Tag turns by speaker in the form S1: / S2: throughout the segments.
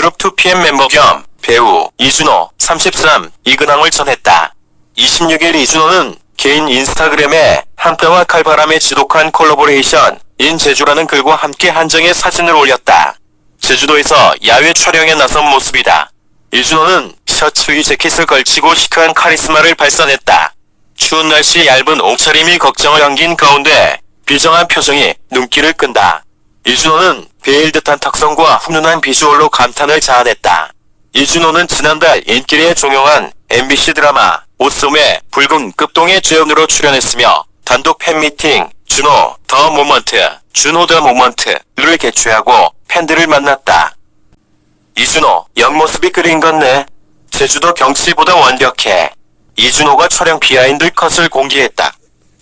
S1: 그룹 2PM 멤버 겸 배우 이준호 33 이근황을 전했다. 26일 이준호는 개인 인스타그램에 한뼈와 칼바람의 지독한 콜라보레이션 인 제주라는 글과 함께 한정의 사진을 올렸다. 제주도에서 야외 촬영에 나선 모습이다. 이준호는 셔츠 위 재킷을 걸치고 시크한 카리스마를 발산했다. 추운 날씨 얇은 옷차림이 걱정을 안긴 가운데 비정한 표정이 눈길을 끈다. 이준호는 베일 듯한 턱선과 훈훈한 비주얼로 감탄을 자아냈다. 이준호는 지난달 인기리에 종영한 MBC 드라마 옷소매 붉은 급동의 주연으로 출연했으며 단독 팬미팅 준호 더 모먼트 준호 더 모먼트를 개최하고 팬들을 만났다. 이준호 옆모습이 그린 건네. 제주도 경치보다 완벽해. 이준호가 촬영 비하인드 컷을 공개했다.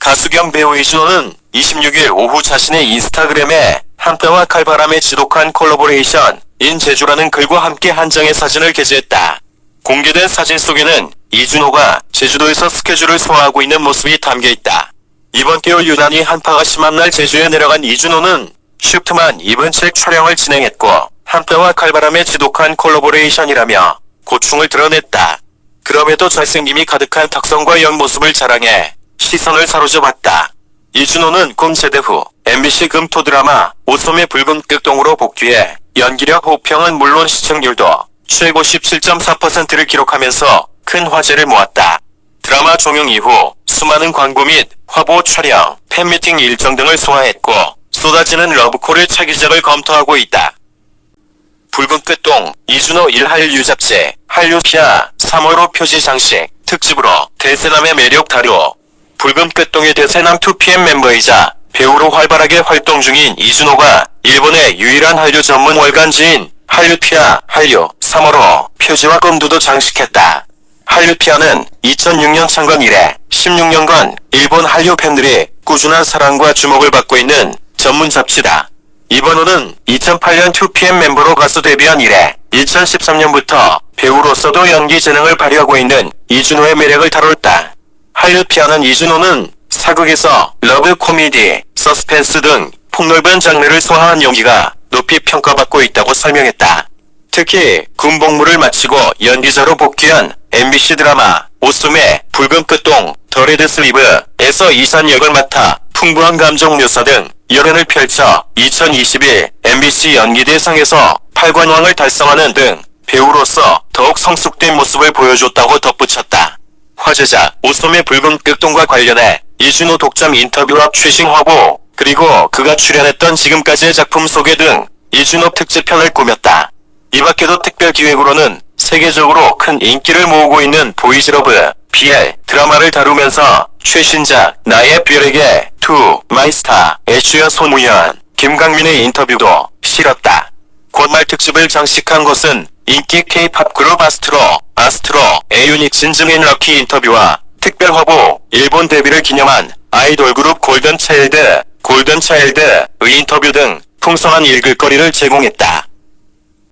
S1: 가수 겸 배우 이준호는 26일 오후 자신의 인스타그램에 한뼈와 칼바람의 지독한 콜라보레이션 인 제주라는 글과 함께 한 장의 사진을 게재했다. 공개된 사진 속에는 이준호가 제주도에서 스케줄을 소화하고 있는 모습이 담겨 있다. 이번 겨울 유난히 한파가 심한 날 제주에 내려간 이준호는 슈트만 입은 채 촬영을 진행했고 한뼈와 칼바람의 지독한 콜라보레이션이라며 고충을 드러냈다. 그럼에도 잘생김이 가득한 턱선과 옆모습을 자랑해 시선을 사로잡았다. 이준호는 꿈 제대 후 MBC 금토 드라마 오솜의 붉은 끝동으로 복귀해 연기력 호평은 물론 시청률도 최고 17.4%를 기록하면서 큰 화제를 모았다. 드라마 종영 이후 수많은 광고 및 화보 촬영, 팬미팅 일정 등을 소화했고 쏟아지는 러브콜을 차기작을 검토하고 있다. 붉은 끝동 이준호 1한류 잡지 한류피아 3월호 표지 장식 특집으로 대세남의 매력 다루 붉은 끝동의 대세남 2PM 멤버이자 배우로 활발하게 활동 중인 이준호가 일본의 유일한 한류 전문 월간지인 한류피아 한류 3월호 표지와 검두도 장식했다. 한류피아는 2006년 창건 이래 16년간 일본 한류 팬들이 꾸준한 사랑과 주목을 받고 있는 전문 잡지다. 이번 호는 2008년 2PM 멤버로 가수 데뷔한 이래 2013년부터 배우로서도 연기 재능을 발휘하고 있는 이준호의 매력을 다뤘다. 한류피아는 이준호는 사극에서 러브 코미디, 서스펜스 등 폭넓은 장르를 소화한 연기가 높이 평가받고 있다고 설명했다. 특히 군복무를 마치고 연기자로 복귀한 MBC 드라마 오숨의 붉은 끝동 더 레드 슬리브에서 이산 역을 맡아 풍부한 감정 묘사 등 열연을 펼쳐 2021 MBC 연기대상에서 8관왕을 달성하는 등 배우로서 더욱 성숙된 모습을 보여줬다고 덧붙였다. 화제작 오솜의 붉은 끝동과 관련해 이준호 독점 인터뷰와 최신 화보 그리고 그가 출연했던 지금까지의 작품 소개 등 이준호 특집편을 꾸몄다. 이 밖에도 특별 기획으로는 세계적으로 큰 인기를 모으고 있는 보이즈러브 BL 드라마를 다루면서 최신작 나의 별에게 투 마이스타 애쉬와 손우연 김강민의 인터뷰도 실었다. 곧말 특집을 장식한 것은 인기 K-팝 그룹 아스트로, 아스트로, 에유닉신 증인 럭키 인터뷰와 특별 화보, 일본 데뷔를 기념한 아이돌 그룹 골든 차일드, 골든 차일드의 인터뷰 등 풍성한 읽을거리를 제공했다.